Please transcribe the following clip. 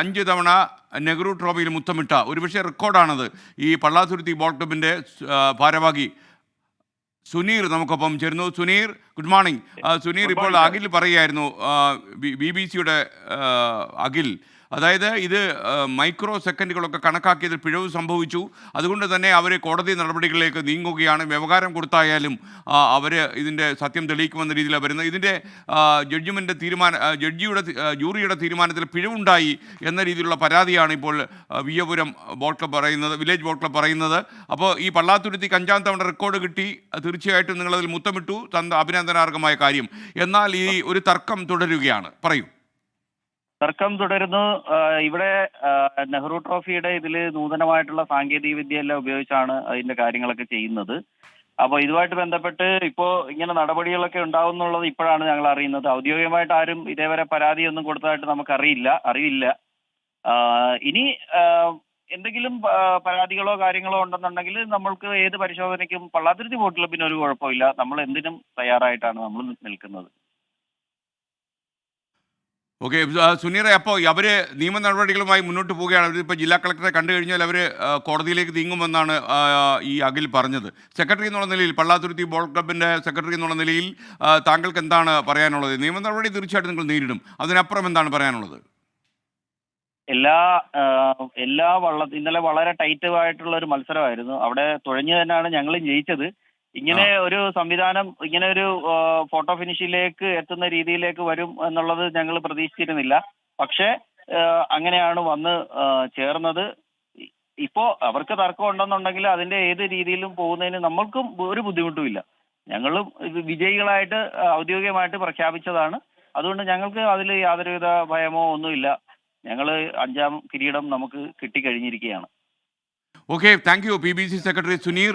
അഞ്ച് തവണ നെഹ്റു ട്രോഫിയിൽ മുത്തമിട്ട. ഒരുപക്ഷെ റെക്കോർഡാണത്. ഈ പള്ളാതുരുത്തി ബോൾ ക്ലബിന്റെ ഭാരവാഹി സുനീർ നമുക്കൊപ്പം ചേരുന്നു. സുനീർ ഗുഡ് മോർണിംഗ് സുനീർ ഇപ്പോൾ അഖിൽ പറയുകയായിരുന്നു ബി ബി സിയുടെ അഖിൽ. അതായത് ഇത് മൈക്രോ സെക്കൻഡുകളൊക്കെ കണക്കാക്കിയതിൽ പിഴവ് സംഭവിച്ചു. അതുകൊണ്ട് തന്നെ അവർ കോടതി നടപടികളിലേക്ക് നീങ്ങുകയാണ്. വ്യവഹാരം കൊടുത്തായാലും അവർ ഇതിന്റെ സത്യം തെളിയിക്കുമെന്ന രീതിയിലാണ് വരുന്നത്. ഇതിന്റെ ജഡ്ജിമെന്റ് തീരുമാന ജഡ്ജിയുടെ ജൂറിയുടെ തീരുമാനത്തിൽ പിഴവുണ്ടായി എന്ന രീതിയിലുള്ള പരാതിയാണ് ഇപ്പോൾ വിയപുരം ബോട്ട് ക്ലബ് പറയുന്നത് വില്ലേജ് ബോട്ട് ക്ലബ് പറയുന്നത്. അപ്പോൾ ഈ പള്ളാത്തുരുത്തിക്ക് അഞ്ചാം തവണ റെക്കോർഡ് കിട്ടി. തീർച്ചയായിട്ടും നിങ്ങളതിൽ മുത്തമിട്ടു. തന്ന അഭിനന്ദനാർഹമായ കാര്യം. എന്നാൽ ഈ ഒരു തർക്കം തുടരുകയാണ്. പറയൂ. തർക്കം തുടരുന്നു. ഇവിടെ നെഹ്റു ട്രോഫിയുടെ ഇതിൽ നൂതനമായിട്ടുള്ള സാങ്കേതിക വിദ്യ എല്ലാം ഉപയോഗിച്ചാണ് അതിന്റെ കാര്യങ്ങളൊക്കെ ചെയ്യുന്നത്. അപ്പോൾ ഇതുമായിട്ട് ബന്ധപ്പെട്ട് ഇപ്പോ ഇങ്ങനെ നടപടികളൊക്കെ ഉണ്ടാവുന്നുള്ളത് ഇപ്പോഴാണ് ഞങ്ങൾ അറിയുന്നത്. ഔദ്യോഗികമായിട്ട് ആരും ഇതേവരെ പരാതിയൊന്നും കൊടുത്തതായിട്ട് നമുക്കറിയില്ല അറിയില്ല. ഇനി എന്തെങ്കിലും പരാതികളോ കാര്യങ്ങളോ ഉണ്ടെന്നുണ്ടെങ്കിൽ നമ്മൾക്ക് ഏത് പരിശോധനയ്ക്കും പള്ളാതുരുത്തി ബോട്ട് ക്ലബിന് ഒരു കുഴപ്പമില്ല. നമ്മൾ എന്തിനും തയ്യാറായിട്ടാണ് നമ്മൾ നിൽക്കുന്നത്. ഓക്കെ സുനീറെ അപ്പോൾ അവർ നിയമ നടപടികളുമായി മുന്നോട്ട് പോവുകയാണ്. അവരിപ്പോൾ ജില്ലാ കളക്ടറെ കണ്ടു കഴിഞ്ഞാൽ അവർ കോടതിയിലേക്ക് നീങ്ങുമെന്നാണ് ഈ അഖിൽ പറഞ്ഞത്. സെക്രട്ടറി എന്നുള്ള നിലയിൽ പള്ളാതുരുത്തി ബോൾ ക്ലബിന്റെ സെക്രട്ടറി എന്നുള്ള നിലയിൽ താങ്കൾക്ക് എന്താണ് പറയാനുള്ളത്? നിയമ നടപടി തീർച്ചയായിട്ടും നിങ്ങൾ നേരിടും. അതിനപ്പുറം എന്താണ് പറയാനുള്ളത്? എല്ലാ എല്ലാ വള്ള ഇന്നലെ വളരെ ടൈറ്റ് ആയിട്ടുള്ള ഒരു മത്സരമായിരുന്നു. അവിടെ തുഴഞ്ഞു തന്നെയാണ് ഞങ്ങളും ജയിച്ചത്. ഇങ്ങനെ ഒരു സംവിധാനം ഇങ്ങനെ ഒരു ഫോട്ടോ ഫിനിഷിലേക്ക് എത്തുന്ന രീതിയിലേക്ക് വരും എന്നുള്ളത് ഞങ്ങൾ പ്രതീക്ഷിച്ചിരുന്നില്ല. പക്ഷേ അങ്ങനെയാണ് വന്ന് ചേർന്നത്. ഇപ്പോ അവർക്ക് തർക്കം ഉണ്ടെന്നുണ്ടെങ്കിൽ അതിന്റെ ഏത് രീതിയിലും പോകുന്നതിന് നമ്മൾക്കും ഒരു ബുദ്ധിമുട്ടുമില്ല. ഞങ്ങളും വിജയികളായിട്ട് ഔദ്യോഗികമായിട്ട് പ്രഖ്യാപിച്ചതാണ്. അതുകൊണ്ട് ഞങ്ങൾക്ക് അതിൽ യാതൊരുവിധ ഭയമോ ഒന്നുമില്ല. ഞങ്ങൾ അഞ്ചാം കിരീടം നമുക്ക് കിട്ടിക്കഴിഞ്ഞിരിക്കുകയാണ് okay thank you P B C secretary Suneer